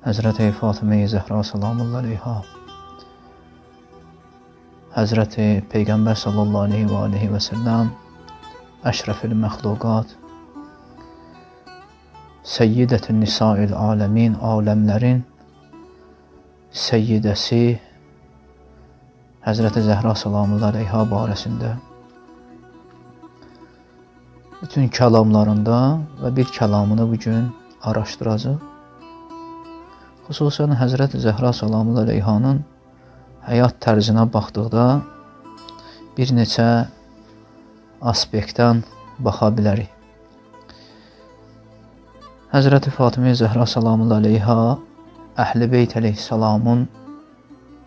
Həzrəti Fatimə Zəhra sallallahu əleyha Həzrəti Peyğəmbər sallallahu əleyhi və alihi və səlləm əşrəfil məxluqat Səyyidətün nisa'il aləmin aləmlərin səyyidəsi Həzrəti Zəhra sallallahu əleyha barəsində bütün kəlamlarında və bir kəlamını bu gün araşdıracaq. Xüsusən Həzrəti Zəhra sallallahu əleyhanın həyat tərzinə baxdıqda bir neçə aspektdən baxa bilərik. Həzrəti Fatimə Zəhra salamun əleyha Əhl-i Beyt əleyhissalamın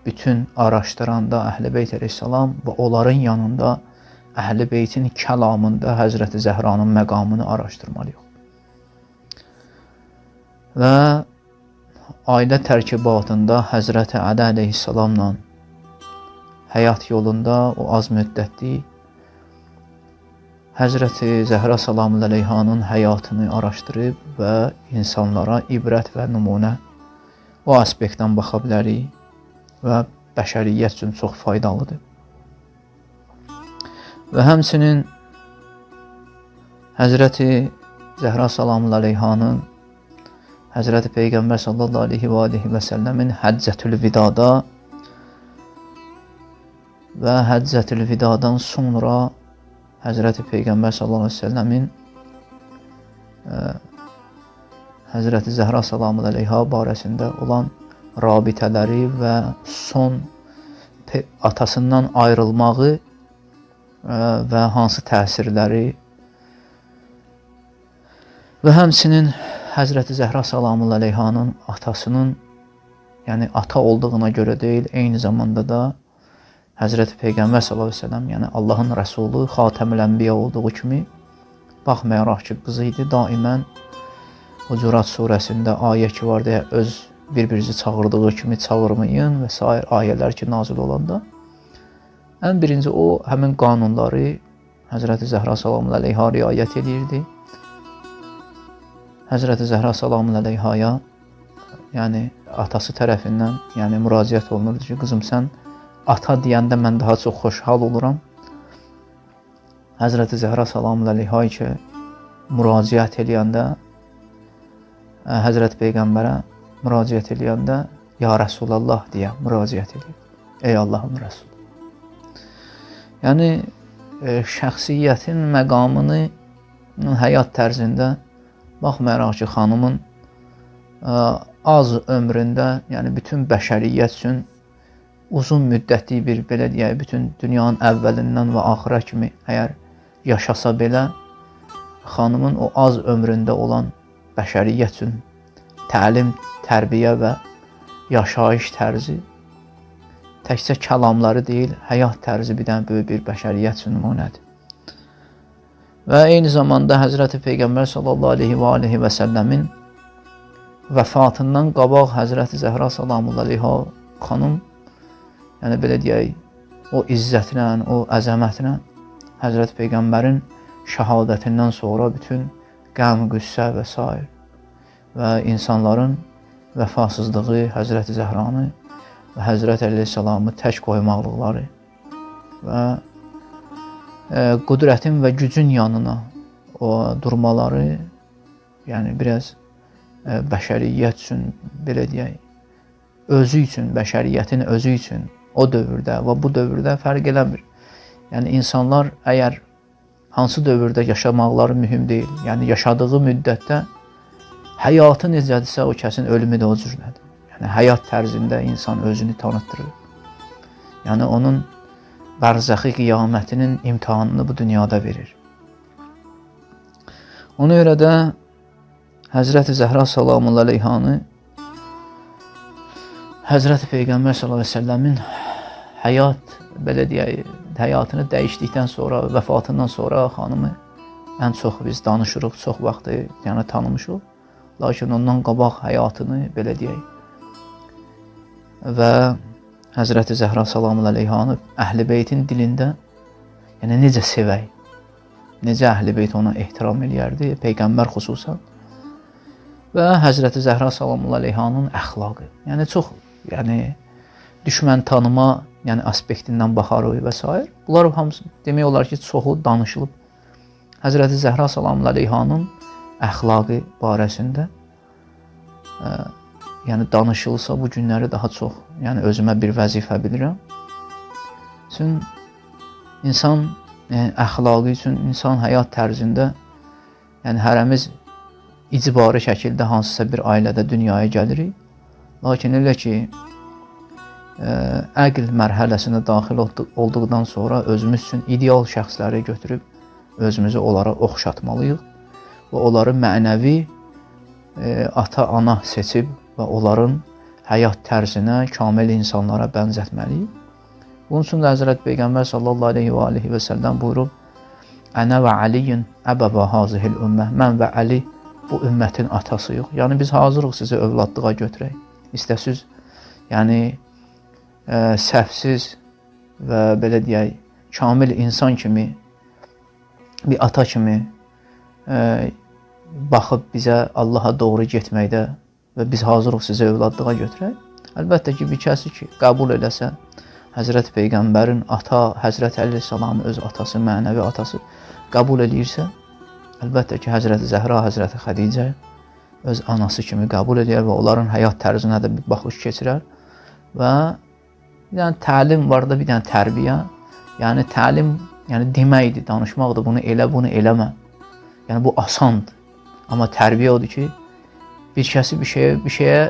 bütün araşdıranda Əhl-i Beyt əleyhissalam və onların yanında Əhl-i Beytin kəlamında Həzrəti Zəhranın məqamını araşdırmalıyıq. Və ailə tərkibatında Həzrəti Əli əleyhissalamla həyat yolunda o az müddətli Həzrəti Zəhra salamü əleyhanın həyatını araşdırıb və insanlara ibrət və nümunə o aspektdən baxa bilərik və bəşəriyyət üçün çox faydalıdır. Və həmçinin Həzrəti Zəhra salamü əleyhanın Həzrəti Peyğəmbər sallallahu əleyhi və alihi və səlləmin Həccətül Vidada və Həccətül Vidadan sonra Həzrəti Peyğəmbər sallallahu əleyhi və səlləmin ə, Həzrəti Zəhra sallallahu əleyha barəsində olan rabitələri və son atasından ayrılmağı ə, və hansı təsirləri və həmçinin Həzrəti Zəhra sallallahu əleyhanın atasının yəni ata olduğuna görə deyil, eyni zamanda da Həzrəti Peyğəmbər sallallahu əleyhi və səlləm, yəni Allahın rəsulu, Xatəmül Ənbiya olduğu kimi baxmayaraq ki, qızı idi, daimən Hucurat surəsində ayə ki var deyə öz bir-birinizi çağırdığı kimi çağırmayın və s. ayələr ki nazil olanda ən birinci o həmin qanunları Həzrəti Zəhra sallallahu əleyha riayət edirdi. Həzrəti Zəhra sallallahu əleyhaya yəni atası tərəfindən yəni müraciət olunurdu ki, qızım sən ata deyəndə mən daha çox xoşhal oluram. Həzrəti Zəhra salamü əleyha ki müraciət eləyəndə Həzrət Peyğəmbərə müraciət eləyəndə Ya Rəsulallah deyə müraciət edir. Ey Allahın Rəsulu. Yəni e, şəxsiyyətin məqamını həyat tərzində baxmayaraq ki, xanımın ə, az ömründə, yəni bütün bəşəriyyət üçün uzun müddətli bir belə deyək, bütün dünyanın əvvəlindən və axıra kimi əgər yaşasa belə xanımın o az ömründə olan bəşəriyyət üçün təlim, tərbiyə və yaşayış tərzi təkcə kəlamları deyil, həyat tərzi bir dənə böyük bir bəşəriyyət üçün nümunədir. Və eyni zamanda Həzrəti Peyğəmbər sallallahu əleyhi və alihi və səlləmin vəfatından qabaq Həzrəti Zəhra sallallahu əleyhi xanım yəni belə deyək, o izzətlə, o əzəmətlə Həzrət Peyğəmbərin şəhadətindən sonra bütün qəm, qüssə və s. və insanların vəfasızlığı Həzrəti Zəhranı və Həzrət Əleyhisselamı tək qoymaqlıqları və qüdrətin və gücün yanına o durmaları yəni biraz bəşəriyyət üçün belə deyək, özü üçün, bəşəriyyətin özü üçün o dövrdə və bu dövrdə fərq eləmir. Yəni insanlar əgər hansı dövrdə yaşamaqları mühüm deyil. Yəni yaşadığı müddətdə həyatı necədirsə o kəsin ölümü də o cürdədir. Yəni həyat tərzində insan özünü tanıtdırır. Yəni onun bərzəxi qiyamətinin imtahanını bu dünyada verir. Ona görə də Həzrəti Zəhra sallallahu əleyhanı Həzrəti Peyğəmbər sallallahu əleyhi və səlləmin həyat belə deyək, həyatını dəyişdikdən sonra, vəfatından sonra xanımı ən çox biz danışırıq, çox vaxtı yəni tanımışıq. Lakin ondan qabaq həyatını belə deyək və Həzrəti Zəhra salamü əleyhanı Əhl-i dilində yəni necə sevək, necə Əhl-i Beyt ona ehtiram eləyərdi, peyğəmbər xüsusən və Həzrəti Zəhra sallallahu əleyhanın əxlaqı. Yəni çox, yəni düşmən tanıma, yəni aspektindən baxarıq və s. Bunlar hamısı demək olar ki, çoxu danışılıb. Həzrəti Zəhra sallallahu əleyhanın əxlaqı barəsində ə, yəni danışılsa bu günləri daha çox, yəni özümə bir vəzifə bilirəm. Üçün insan yəni əxlaqı üçün insan həyat tərzində yəni hərəmiz icbari şəkildə hansısa bir ailədə dünyaya gəlirik. Lakin elə ki, ə, əql mərhələsinə daxil olduqdan sonra özümüz üçün ideal şəxsləri götürüb özümüzü onlara oxşatmalıyıq və onları mənəvi ata-ana seçib və onların həyat tərzinə, kamil insanlara bənzətməliyik. Bunun üçün də Həzrət Peyğəmbər sallallahu əleyhi və alihi və səlləm buyurub: "Ənə və Aliyun əbəba hazihil ümmə." Mən və Əli bu ümmətin atasıyıq. Yəni biz hazırıq sizi övladlığa götürək. İstəsiz, yəni ə, səhvsiz və belə deyək, kamil insan kimi bir ata kimi ə, baxıb bizə Allaha doğru getməkdə və biz hazırıq sizi övladlığa götürək. Əlbəttə ki, bir kəsi ki, qəbul eləsə, Həzrət Peyğəmbərin ata, Həzrət Əli salamın öz atası, mənəvi atası qəbul eləyirsə, Əlbəttə ki, Həzrəti Zəhra, Həzrəti Xədicə öz anası kimi qəbul edir və onların həyat tərzinə də bir baxış keçirər. Və bir dənə təlim var da, bir dənə tərbiyə. Yəni təlim, yəni deməkdir, danışmaqdır, bunu elə, bunu eləmə. Yəni bu asandır. Amma tərbiyə odur ki, bir kəsi bir şeyə, bir şeyə,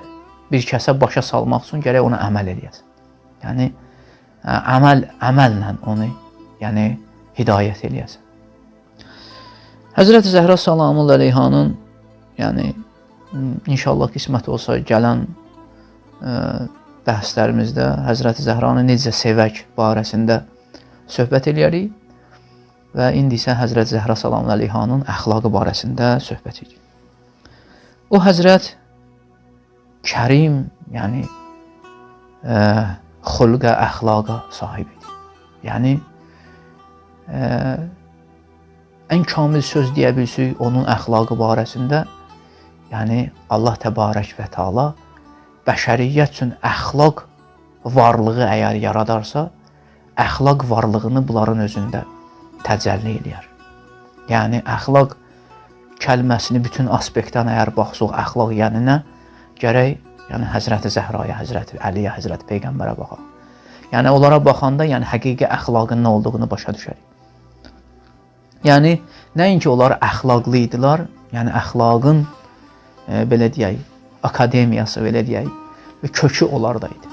bir kəsə başa salmaq üçün gərək ona əməl edəsən. Yəni əməl əməllə onu, yəni hidayət eləyəsən. Həzrət Zəhra salamı əleyhanın yəni inşallah qismət olsa gələn ə, bəhslərimizdə Həzrət Zəhranı necə sevək barəsində söhbət eləyərik və indi isə Həzrət Zəhra salamı əleyhanın əxlaqı barəsində söhbət edirik. O Həzrət Kərim, yəni ə, xulqa, əxlaqa sahib idi. Yəni ə, ən kamil söz deyə bilsək onun əxlaqı barəsində, yəni Allah təbarək və Taala bəşəriyyət üçün əxlaq varlığı əgər yaradarsa, əxlaq varlığını bunların özündə təcəlli eləyər. Yəni əxlaq kəlməsini bütün aspektdən əgər baxsaq, əxlaq yəni nə? Gərək yəni Həzrəti Zəhraya, Həzrəti Əliyə, Həzrəti Peyğəmbərə baxaq. Yəni onlara baxanda, yəni həqiqi əxlaqın nə olduğunu başa düşərik. Yəni nəinki onlar əxlaqlı idilər, yəni əxlaqın e, belə deyək, akademiyası belə deyək kökü onlarda idi.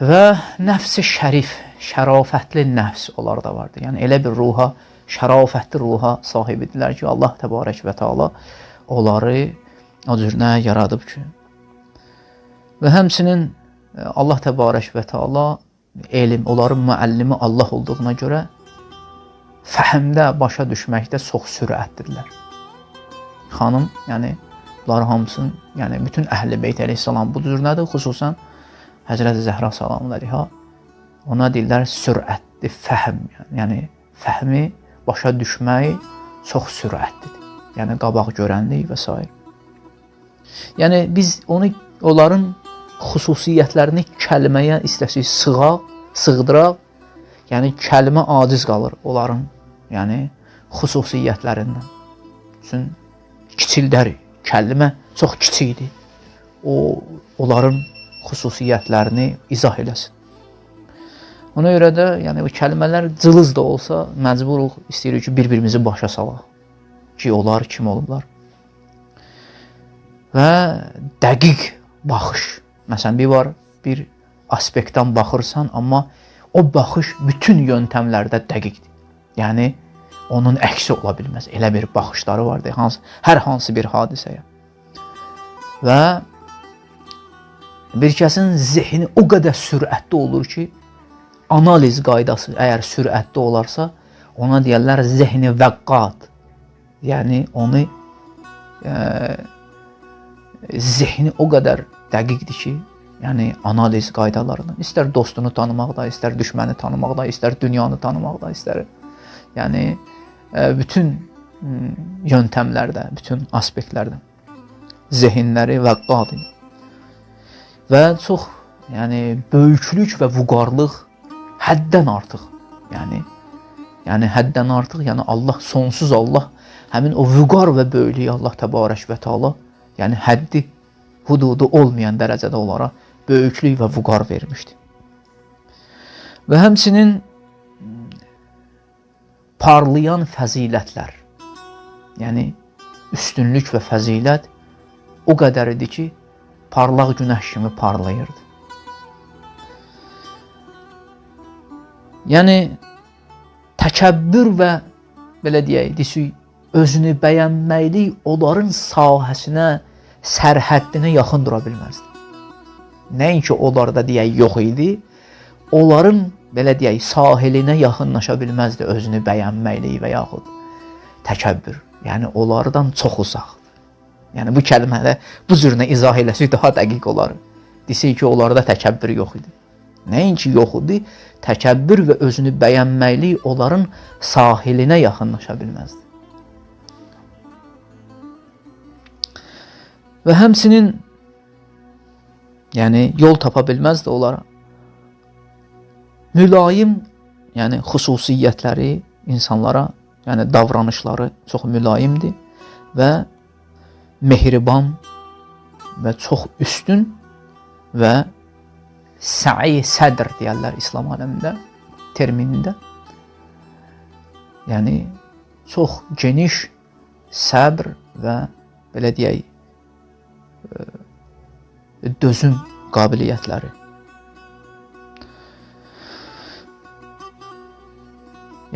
Və nəfsi şərif, şərafətli nəfs onlarda vardı. Yəni elə bir ruha, şərafətli ruha sahib idilər ki, Allah təbarək və Taala onları o cürnə yaradıb ki. Və həmçinin e, Allah təbarək və Taala elm, onların müəllimi Allah olduğuna görə fəhmdə, başa düşməkdə çox sürətlidirlər. Xanım, yəni bunlar hamısının, yəni bütün Əhl-i Beyt əleyhissalam bu cürnədir, xüsusən Həzrət Zəhra salamun əleyha ona deyirlər sürətli fəhm, yəni, yəni fəhmi başa düşmək çox sürətlidir. Yəni qabaq görənlik və s. Yəni biz onu onların xüsusiyyətlərini kəlməyə istəsik sığaq, sığdıraq. Yəni kəlmə aciz qalır onların yəni xüsusiyyətlərindən. Üçün kiçildər kəlmə çox kiçikdir. O onların xüsusiyyətlərini izah eləsin. Ona görə də, yəni o kəlmələr cılız da olsa, məcburuq istəyirik ki, bir-birimizi başa salaq ki, onlar kim olublar. Və dəqiq baxış. Məsələn, bir var, bir aspektdən baxırsan, amma o baxış bütün yöntəmlərdə dəqiqdir. Yəni onun əksi ola bilməz. Elə bir baxışları vardır hansı hər hansı bir hadisəyə. Və bir kəsin zehni o qədər sürətli olur ki, analiz qaydası əgər sürətli olarsa, ona deyirlər zehni vəqqat. Yəni onu e, zehni o qədər dəqiqdir ki, yəni analiz qaydalarından istər dostunu tanımaqda, istər düşməni tanımaqda, istər dünyanı tanımaqda, istər Yəni bütün yöntəmlərdə, bütün aspektlərdə. zehinləri və qadın. Və çox yəni böyüklük və vüqarlıq həddən artıq. Yəni yəni həddən artıq, yəni Allah sonsuz Allah həmin o vüqar və böyüklüyü Allah təbarək və təala yəni həddi hududu olmayan dərəcədə olaraq böyüklük və vüqar vermişdi. Və həmçinin parlayan fəzilətlər. Yəni üstünlük və fəzilət o qədər idi ki, parlaq günəş kimi parlayırdı. Yəni təkəbbür və belə deyək, disük, özünü bəyənməklik onların sahəsinə, sərhəddinə yaxın dura bilməzdi. Nəinki onlarda deyək yox idi, onların belə deyək, sahilinə yaxınlaşa bilməzdi özünü bəyənməklik və yaxud təkəbbür. Yəni onlardan çox uzaq. Yəni bu kəlmədə bu cürünə izah eləsək daha dəqiq olar. Desək ki, onlarda təkəbbür yox idi. Nəinki yox idi, təkəbbür və özünü bəyənməklik onların sahilinə yaxınlaşa bilməzdi. Və həmsinin yəni yol tapa bilməzdi onlara. Mülayim, yəni xüsusiyyətləri insanlara, yəni davranışları çox mülayimdir və mehriban və çox üstün və sə'i sədr deyərlər İslam aləmində terminində. Yəni çox geniş səbr və belə deyək e, dözüm qabiliyyətləri.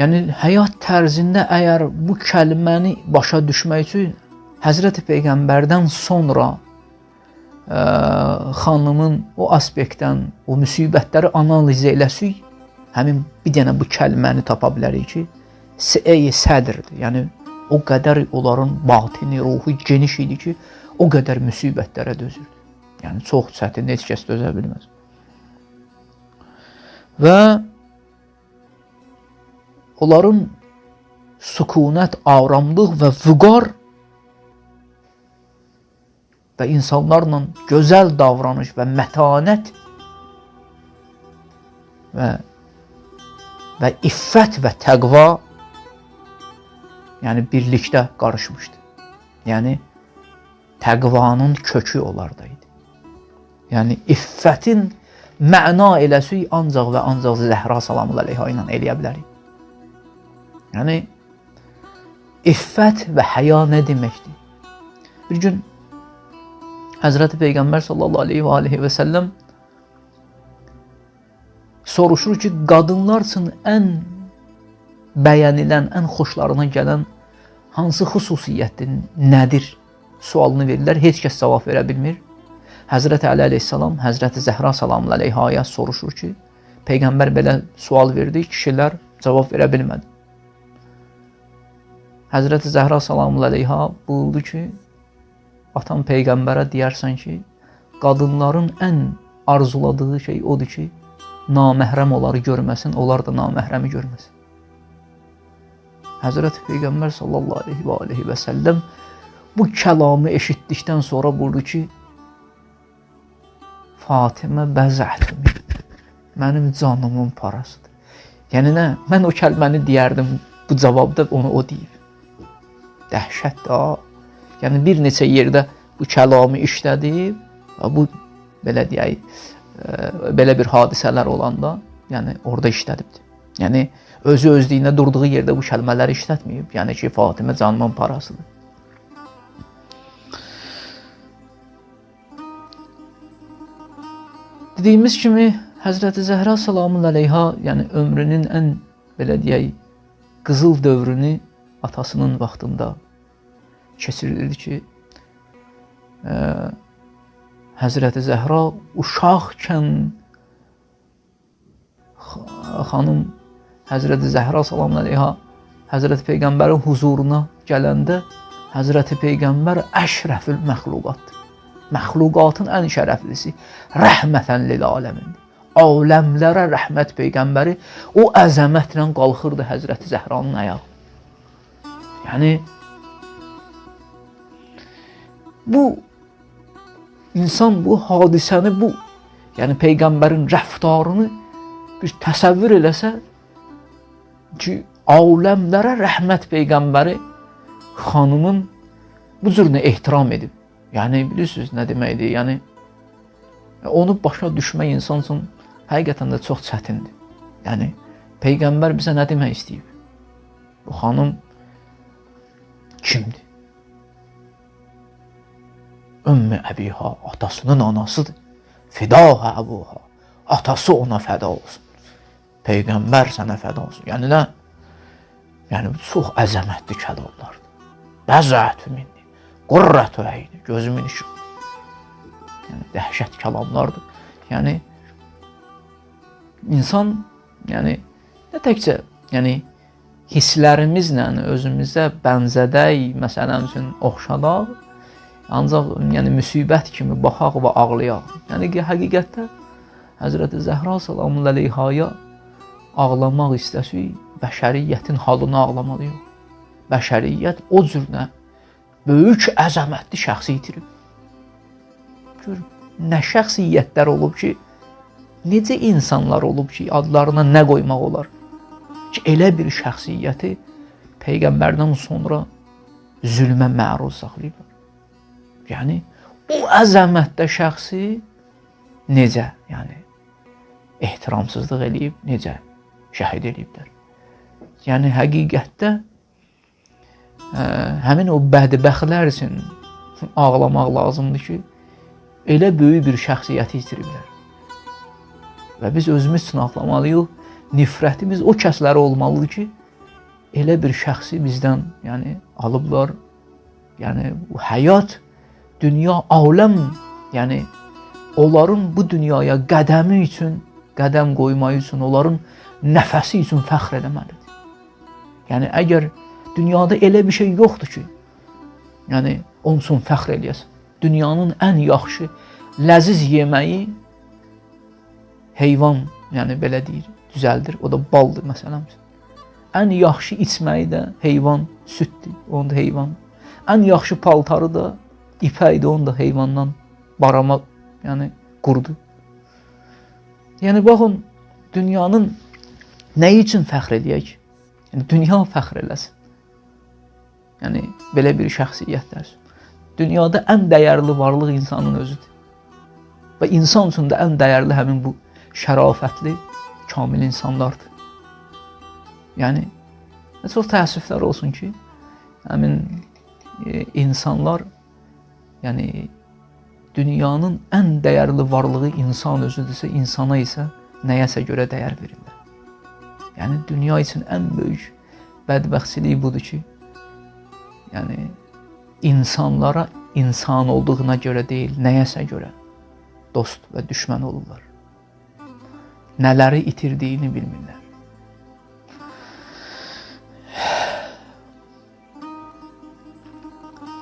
Yəni həyat tərzində əgər bu kəlməni başa düşmək üçün Həzrəti Peyğəmbərdən sonra xanımın o aspektdən, o müsibətləri analiz eləsək, həmin bir dənə bu kəlməni tapa bilərik ki, səy sədrdir. Yəni o qədər onların batini, ruhu geniş idi ki, o qədər müsibətlərə dözürdü. Yəni çox çətin, heç kəs dözə bilməz. Və onların sükunət, aramlıq və vüqar və insanlarla gözəl davranış və mətanət və və iffət və təqva yəni birlikdə qarışmışdı. Yəni təqvanın kökü onlarda idi. Yəni iffətin məna eləsi ancaq və ancaq Zəhra salamı əleyha ilə eləyə bilərik. Yəni iffət və həya nə deməkdir? Bir gün Həzrəti Peyğəmbər sallallahu aleyhi və aleyhi və səlləm soruşur ki, qadınlar üçün ən bəyənilən, ən xoşlarına gələn hansı xüsusiyyətdir, nədir? Sualını verirlər, heç kəs cavab verə bilmir. Həzrəti Əli əleyhissalam, Həzrəti Zəhra salamı əleyhaya soruşur ki, Peyğəmbər belə sual verdi, kişilər cavab verə bilmədi. Həzrəti Zəhra salamı əleyha buyurdu ki, atan peyğəmbərə deyərsən ki, qadınların ən arzuladığı şey odur ki, naməhrəm onları görməsin, onlar da naməhrəmi görməsin. Həzrət Peyğəmbər sallallahu aleyhi və aleyhi və səlləm bu kəlamı eşitdikdən sonra buyurdu ki, Fatimə bəzətmi, mənim canımın parasıdır. Yəni nə? Mən o kəlməni deyərdim, bu cavabda onu o deyib. Dəhşətdir. Yəni bir neçə yerdə bu kəlamı işlədib, bu belə deyək, e, belə bir hadisələr olanda, yəni orada işlədibdir. Yəni özü özlüyünə durduğu yerdə bu kəlmələri işlətməyib. Yəni ki, Fatimə canımın parasıdır. Dediyimiz kimi Həzrəti Zəhra salamın əleyha, yəni ömrünün ən belə deyək, qızıl dövrünü atasının vaxtında keçirilirdi ki, ə, Həzrəti Zəhra uşaqkən xanım Həzrəti Zəhra salamın əleyha Həzrəti Peyğəmbərin huzuruna gələndə Həzrəti Peyğəmbər əşrəfül məxluqatdır. Məxluqatın ən şərəflisi rəhmətən lil aləmindir. Aləmlərə rəhmət Peyğəmbəri o əzəmətlə qalxırdı Həzrəti Zəhranın ayağı. Yəni Bu insan bu hadisəni, bu yəni peyğəmbərin rəftarını bir təsəvvür eləsə ki, aləmlərə rəhmət peyğəmbəri xanımın bu cür nə ehtiram edib. Yəni bilirsiniz nə deməkdir? Yəni onu başa düşmək insan üçün həqiqətən də çox çətindir. Yəni peyğəmbər bizə nə demək istəyib? Bu xanım kimdir? Ümmü Əbiha atasının anasıdır. Fidaha əbuha. Atası ona fəda olsun. Peyğəmbər sənə fəda olsun. Yəni nə? Yəni çox əzəmətli kəlamlardır. Bəzətü minni, qurrətü əyni, gözümün işığı. Yəni dəhşət kəlamlardır. Yəni insan yəni nə təkcə yəni hisslərimizlə özümüzə bənzədək, məsələn üçün oxşadaq, ancaq yəni müsibət kimi baxaq və ağlayaq. Yəni ki, həqiqətdə Həzrəti Zəhra salamun əleyhaya ağlamaq istəsək, bəşəriyyətin halını ağlamalı yox. Bəşəriyyət o cürnə böyük əzəmətli şəxsi itirib. Gör, nə şəxsiyyətlər olub ki, necə insanlar olub ki, adlarına nə qoymaq olar? Ki, elə bir şəxsiyyəti Peyğəmbərdən sonra zülmə məruz saxlayıblar. Yəni, o əzəmətdə şəxsi necə, yəni, ehtiramsızlıq eləyib, necə şəhid eləyiblər. Yəni həqiqətdə ə, həmin o bədbəxtlər üçün ağlamaq lazımdır ki, elə böyük bir şəxsiyyəti itiriblər. Və biz özümüz üçün ağlamalıyıq. Nifrətimiz o kəslərə olmalıdır ki, elə bir şəxsi bizdən, yəni alıblar. Yəni bu həyat, dünya, aləm, yəni onların bu dünyaya qədəmi üçün, qədəm qoymayı üçün, onların nəfəsi üçün fəxr eləməlidir. Yəni əgər dünyada elə bir şey yoxdur ki, yəni üçün fəxr eləyəsən. Dünyanın ən yaxşı ləziz yeməyi heyvan, yəni belə deyir, düzəldir. O da baldır məsələn. Ən yaxşı içməyi də heyvan süddür, onu da heyvan. Ən yaxşı paltarı da ipəkdir, onu da heyvandan barama, yəni qurdu. Yəni baxın, dünyanın Nə üçün fəxr eləyək? Yəni dünya fəxr eləsin. Yəni belə bir şəxsiyyətlər. Dünyada ən dəyərli varlıq insanın özüdür. Və insan üçün də ən dəyərli həmin bu şərafətli, kamil insanlardır. Yəni çox təəssüflər olsun ki, həmin e, insanlar yəni dünyanın ən dəyərli varlığı insan özüdürsə, insana isə nəyəsə görə dəyər verirlər. Yəni dünya üçün ən böyük bədbəxtçilik budur ki, yəni insanlara insan olduğuna görə deyil, nəyəsə görə dost və düşmən olurlar. Nələri itirdiyini bilmirlər.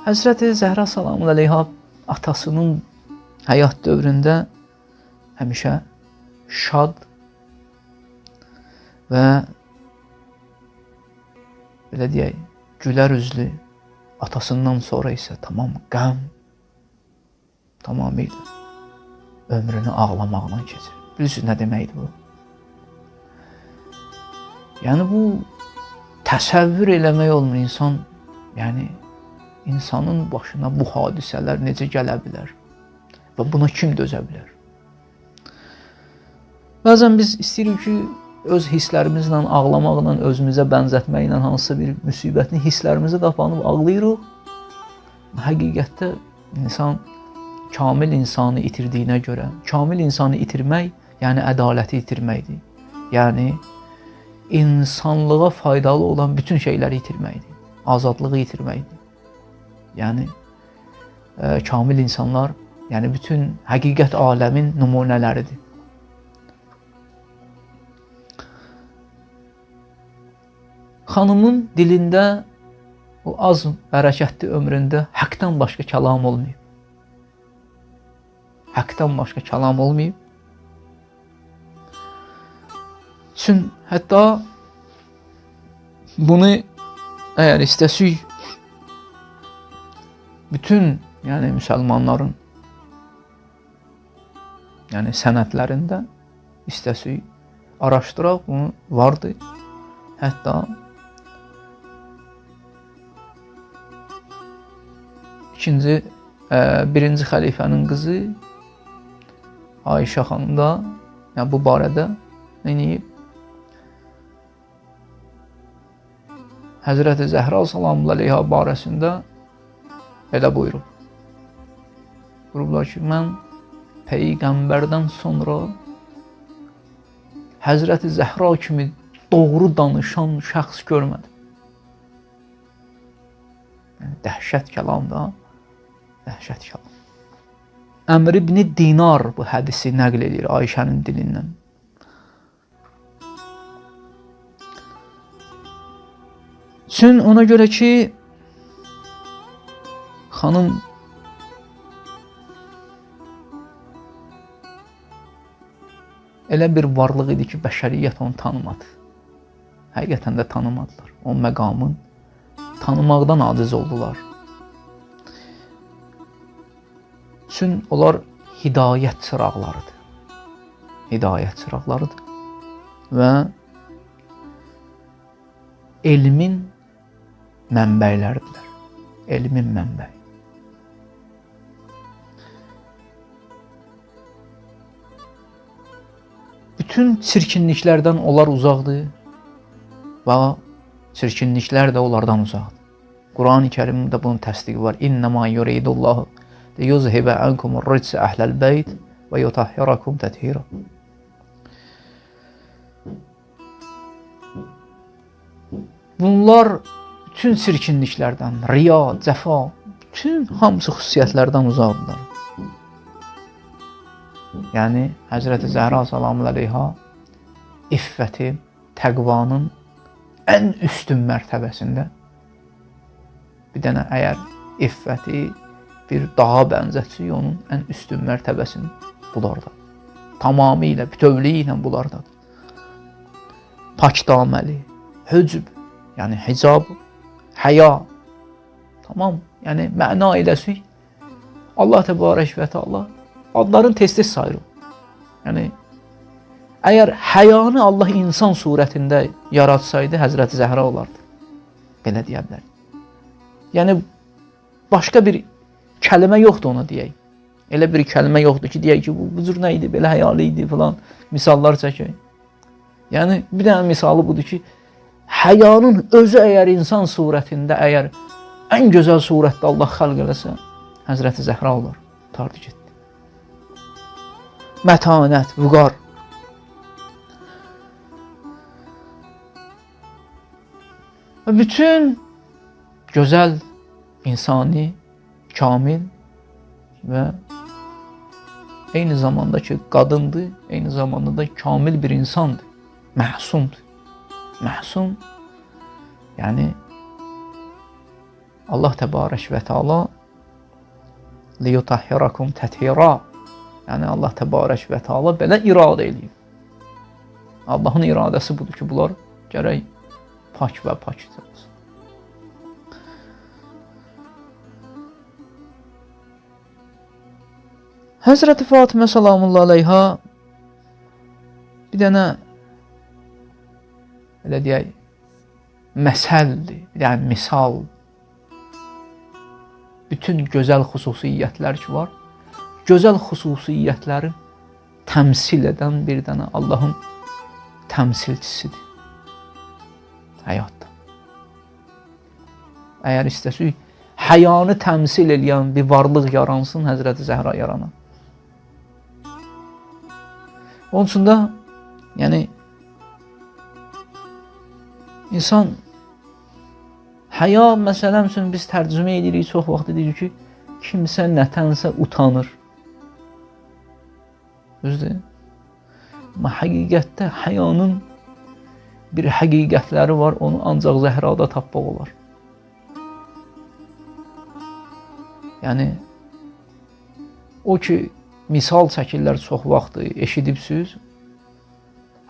Həzrəti Zəhra salamun əleyha atasının həyat dövründə həmişə şad və belə deyək, gülər üzlü atasından sonra isə tamam qəm tamamilə ömrünü ağlamaqla keçir. Bilirsiniz nə deməkdir bu? Yəni bu təsəvvür eləmək olmur insan, yəni insanın başına bu hadisələr necə gələ bilər və buna kim dözə bilər? Bəzən biz istəyirik ki, öz hisslərimizlə ağlamaqla, özümüzə bənzətməklə hansısa bir müsibətini hisslərimizi qapanıb ağlayırıq. Həqiqətdə insan kamil insanı itirdiyinə görə, kamil insanı itirmək, yəni ədaləti itirməkdir. Yəni insanlığa faydalı olan bütün şeyləri itirməkdir. Azadlığı itirməkdir. Yəni ə, kamil insanlar, yəni bütün həqiqət aləmin nümunələridir. Xanımın dilində o az bərəkətli ömründə haqdan başqa kəlam olmayıb. Haqdan başqa kəlam olmayıb. Çün hətta bunu əgər istəsək bütün yəni müsəlmanların yəni sənədlərində istəsək araşdıraq, bunu vardı. Hətta ikinci, ə, birinci xəlifənin qızı Ayşə xanım da yəni bu barədə edib? Həzrəti Zəhra sallallahu əleyha barəsində belə buyurub. Buyurublar ki, mən peyğəmbərdən sonra Həzrəti Zəhra kimi doğru danışan şəxs görmədim. Yəni dəhşət kəlam da, dəhşət kəlam. Əmr ibn Dinar bu hədisi nəql edir Ayşənin dilindən. Çün ona görə ki xanım elə bir varlıq idi ki, bəşəriyyət onu tanımadı. Həqiqətən də tanımadılar. O məqamın tanımaqdan aciz oldular. Çün onlar hidayət çıraqlarıdır. Hidayət çıraqlarıdır. Və elmin mənbələridirlər. Elmin mənbəyi. Bütün çirkinliklərdən onlar uzaqdır və çirkinliklər də onlardan uzaqdır. Quran-ı Kərimdə bunun təsdiqi var. İnnəmā yuridullahu liyuzhibə ankumur rijsə əhləl beyt və yutahhirakum təthira. Bunlar bütün çirkinliklərdən, riya, cəfa, bütün hamısı xüsusiyyətlərdən uzaqdırlar. Yəni Həzrəti Zəhra salamun əleyha iffəti, təqvanın ən üstün mərtəbəsində bir dənə əgər iffəti bir dağa bənzətsə onun ən üstün mərtəbəsini bunlarda. Tamamilə, bütövlüyü ilə bunlardadır. Pakdaməli, höcb, yəni hicab, həya. Tamam, yəni məna eləsək Allah təbarək və təala adların tez-tez sayırıq. Yəni əgər həyanı Allah insan surətində yaratsaydı Həzrəti Zəhra olardı. Belə deyə bilərik. Yəni başqa bir kəlmə yoxdur ona deyək. Elə bir kəlmə yoxdur ki, deyək ki, bu, bu cür nə idi, belə həyalı idi filan misallar çəkək. Yəni bir dənə misalı budur ki, həyanın özü əgər insan surətində, əgər ən gözəl surətdə Allah xəlq eləsə, Həzrəti Zəhra olur, tardı getdi. Mətanət, vüqar. Və bütün gözəl, insani, kamil və eyni zamanda ki, qadındır, eyni zamanda da kamil bir insandır. Məsumdur. Məsum yəni Allah təbarək və təala liyutahhirakum təthira yəni Allah təbarək və təala belə iradə eləyib. Allahın iradəsi budur ki, bunlar gərək pak və pakdır olsun. Həzrəti Fatimə salamullah əleyha bir dənə elə deyək məsəldir, yəni misal bütün gözəl xüsusiyyətlər ki var, gözəl xüsusiyyətləri təmsil edən bir dənə Allahın təmsilçisidir həyatda. Əgər istəsik, həyanı təmsil edən bir varlıq yaransın, Həzrəti Zəhra yaranar. Onun üçün də yəni insan həya məsələn üçün biz tərcümə edirik, çox vaxt deyirik ki, kimsə nətənsə utanır. Düzdür? Amma həqiqətdə həyanın bir həqiqətləri var, onu ancaq Zəhrada tapmaq olar. Yəni o ki misal çəkirlər çox vaxt eşidibsiz.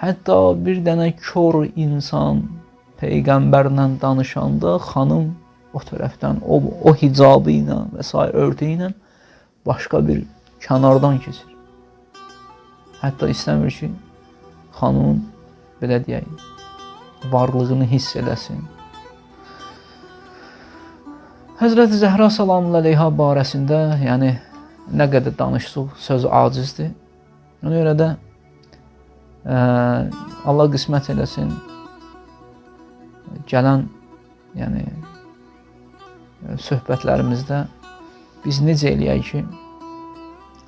Hətta bir dənə kör insan peyğəmbərlə danışanda xanım o tərəfdən o o hicabı ilə və s. örtüyü ilə başqa bir kənardan keçir. Hətta istəmir ki, xanımın belə deyək, varlığını hiss eləsin. Həzrəti Zəhra salamü əleyha barəsində, yəni nə qədər danışsaq söz acizdir. Ona görə də ə, Allah qismət eləsin gələn yəni söhbətlərimizdə biz necə eləyək ki,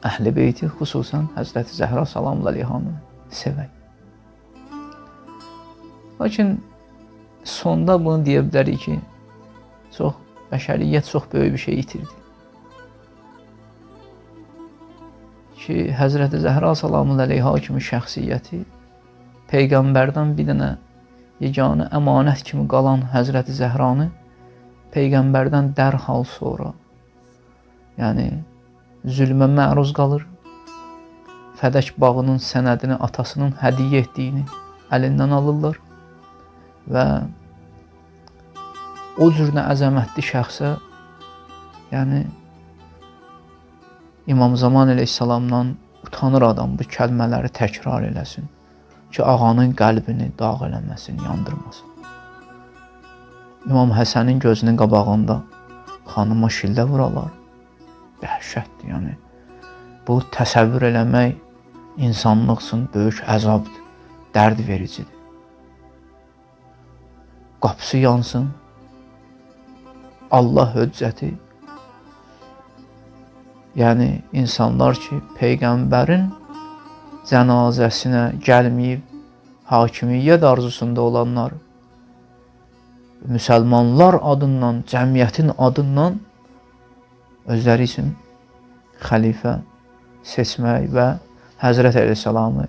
Əhl-i Beyti xüsusən Həzrəti Zəhra salamü əleyhanı sevək. Lakin sonda bunu deyə bilərik ki, çox bəşəriyyət çox böyük bir şey itirdi. Ki, Həzrəti Zəhra salamü əleyha kimi şəxsiyyəti peyğəmbərdən bir dənə yeganə əmanət kimi qalan Həzrəti Zəhranı peyğəmbərdən dərhal sonra yəni zülmə məruz qalır. Fədək bağının sənədini atasının hədiyyə etdiyini əlindən alırlar və o cür nə əzəmətli şəxsə yəni İmam Zaman əleyhissalamdan utanır adam bu kəlmələri təkrar eləsin ki, ağanın qəlbini dağ eləməsin, yandırmasın. İmam Həsənin gözünün qabağında xanıma şillə vuralar. Dəhşətdir, yəni. Bu təsəvvür eləmək insanlıq üçün böyük əzabdır, dərd vericidir. Qapısı yansın. Allah höccəti. Yəni insanlar ki, peyğəmbərin cənazəsinə gəlməyib hakimiyyət arzusunda olanlar müsəlmanlar adından, cəmiyyətin adından özləri üçün xəlifə seçmək və Həzrət Əleyhisselamı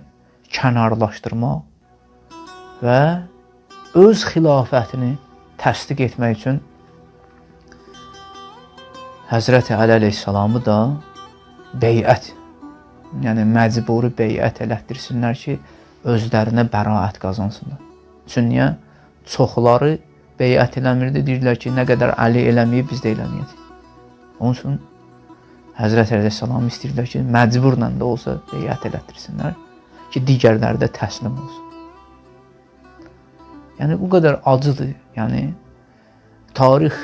kənarlaşdırmaq və öz xilafətini təsdiq etmək üçün Həzrət Əli Əleyhisselamı da beyət yəni məcburi beyət elətdirsinlər ki, özlərinə bəraət qazansınlar. Çünki niyə? Çoxları beyət eləmirdi, deyirlər ki, nə qədər Əli eləməyib biz də eləməyəcəyik. Onun üçün Həzrət Əleyhissalam istəyirlər ki, məcburla da olsa beyət elətdirsinlər ki, digərləri də təslim olsun. Yəni bu qədər acıdır. Yəni tarix,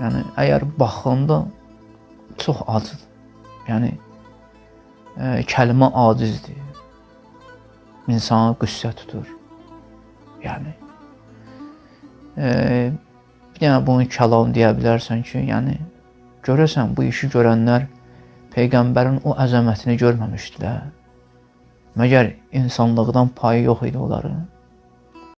yəni əgər baxanda çox acıdır. Yəni ə, kəlmə acizdir. İnsanı qüssə tutur. Yəni ə, bir dənə bunu kəlam deyə bilərsən ki, yəni görəsən bu işi görənlər peyğəmbərin o əzəmətini görməmişdilər. Məgər insanlıqdan payı yox idi onların?